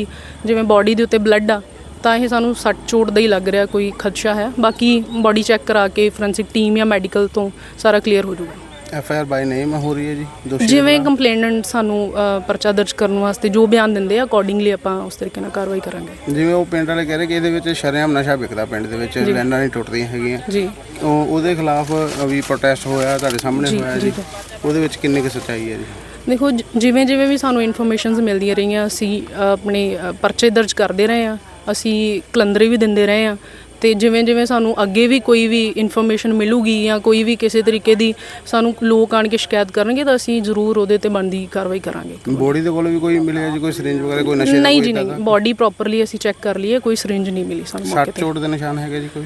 ਜਿਵੇਂ ਬਾਡੀ ਦੇ ਉੱਤੇ ਬਲੱਡ ਆ, ਤਾਂ ਇਹ ਸਾਨੂੰ ਸੱਟ ਚੋਟ ਦਾ ਹੀ ਲੱਗ ਰਿਹਾ, ਕੋਈ ਖਦਸ਼ਾ ਹੈ। ਬਾਕੀ ਬਾਡੀ ਚੈੱਕ ਕਰਾ ਕੇ ਫੋਰੈਂਸਿਕ ਟੀਮ ਜਾਂ ਮੈਡੀਕਲ ਤੋਂ ਸਾਰਾ ਕਲੀਅਰ ਹੋ ਜਾਊਗਾ। ਐਫ ਆਈ ਆਰ ਬਾਈ ਨੇਮ ਹੋ ਰਹੀ ਹੈ ਜੀ ਦੋਸ਼ੀ ਦੇ ਜਿਵੇਂ ਖਿਲਾਫ਼? ਕੰਪਲੇਨੈਂਟ ਸਾਨੂੰ ਅ, ਪਰਚਾ ਦਰਜ ਕਰਨ ਵਾਸਤੇ ਜੋ ਬਿਆਨ ਦਿੰਦੇ ਆ ਅਕੋਰਡਿੰਗਲੀ ਆਪਾਂ ਉਸ ਤਰੀਕੇ ਨਾਲ ਕਾਰਵਾਈ ਕਰਾਂਗੇ। ਜਿਵੇਂ ਉਹ ਪਿੰਡ ਵਾਲੇ ਕਹਿ ਰਹੇ ਕਿ ਇਹਦੇ ਵਿੱਚ ਸ਼ਰੇਆਮ ਨਸ਼ਾ ਵਿਕਦਾ ਪਿੰਡ ਦੇ ਵਿੱਚ ਲਾਈਨਾਂ ਨਹੀਂ ਟੁੱਟਦੀਆਂ ਹੈਗੀਆਂ। ਜੀ। ਉਹ ਉਹਦੇ ਖਿਲਾਫ ਵੀ ਪ੍ਰੋਟੈਸਟ ਹੋਇਆ ਤੁਹਾਡੇ ਸਾਹਮਣੇ ਜੀ, ਹੋਇਆ ਜੀ। ਜੀ ਉਹਦੇ ਵਿੱਚ ਕਿੰਨੀ ਕੁ ਸੱਚਾਈ ਹੈ ਜੀ? ਦੇਖੋ ਜ- ਜਿਵੇਂ ਜਿਵੇਂ ਵੀ ਸਾਨੂੰ ਇਨਫੋਰਮੇਸ਼ਨਸ ਮਿਲਦੀਆਂ ਰਹੀਆਂ ਅਸੀਂ ਅ, ਆਪਣੇ ਅ, ਪਰਚੇ ਦਰਜ ਕਰਦੇ ਰਹੇ ਆ ਅਸੀਂ ਕਲੰਦਰੇ ਵੀ ਦਿੰਦੇ ਰਹੇ ਆ ਤੇ ਜਿਵੇਂ ਜਿਵੇਂ ਸਾਨੂੰ ਅੱਗੇ ਵੀ ਕੋਈ ਵੀ ਇਨਫੋਰਮੇਸ਼ਨ ਮਿਲੂਗੀ ਜਾਂ ਕੋਈ ਵੀ ਕਿਸੇ ਤਰੀਕੇ ਦੀ ਸਾਨੂੰ ਲੋਕ ਆਣ ਕੇ ਸ਼ਿਕਾਇਤ ਕਰਨਗੇ ਤਾਂ ਅਸੀਂ ਜ਼ਰੂਰ ਉਹਦੇ ਤੇ ਬਣਦੀ ਕਾਰਵਾਈ ਕਰਾਂਗੇ। ਬੋਡੀ ਦੇ ਕੋਲ ਵੀ ਕੋਈ ਮਿਲਿਆ ਜੀ ਕੋਈ ਸਿਰਿੰਜ ਵਗੈਰਾ ਕੋਈ ਨਸ਼ੇ ਦਾ ਨਹੀਂ ਜੀ ਨਹੀਂ? ਬਾਡੀ ਪ੍ਰੋਪਰਲੀ ਅਸੀਂ ਚੈੱਕ ਕਰ ਲਈਏ ਕੋਈ ਸਰਿੰਜ ਨਹੀਂ ਮਿਲੀ ਸਾਨੂੰ ਮੌਕੇ ਸੱਟ ਤੇ। ਚੋਟ ਦੇ ਨਿਸ਼ਾਨ ਹੈਗੇ ਜੀ ਕੋਈ?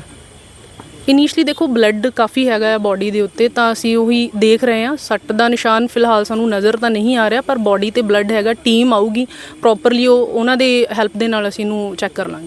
ਇਨੀਸ਼ੀਅਲੀ ਦੇਖੋ ਬਲੱਡ ਕਾਫੀ ਹੈਗਾ ਹੈ ਬਾਡੀ ਦੇ ਉੱਤੇ ਤਾਂ ਅਸੀਂ ਉਹੀ ਦੇਖ ਰਹੇ ਹਾਂ। ਸੱਟ ਦਾ ਨਿਸ਼ਾਨ ਫਿਲਹਾਲ ਸਾਨੂੰ ਨਜ਼ਰ ਤਾਂ ਨਹੀਂ ਆ ਰਿਹਾ ਪਰ ਬਾਡੀ ਤੇ ਬਲੱਡ ਹੈਗਾ ਟੀਮ ਆਊਗੀ। ਪ੍ਰੋਪਰਲੀ ਉਹ ਉਹਨਾਂ ਦੇ ਹੈਲਪ ਦੇ ਨਾਲ ਅਸੀਂ ਇਹਨੂੰ ਚੈੱਕ ਕਰ ਲਾਂਗੇ।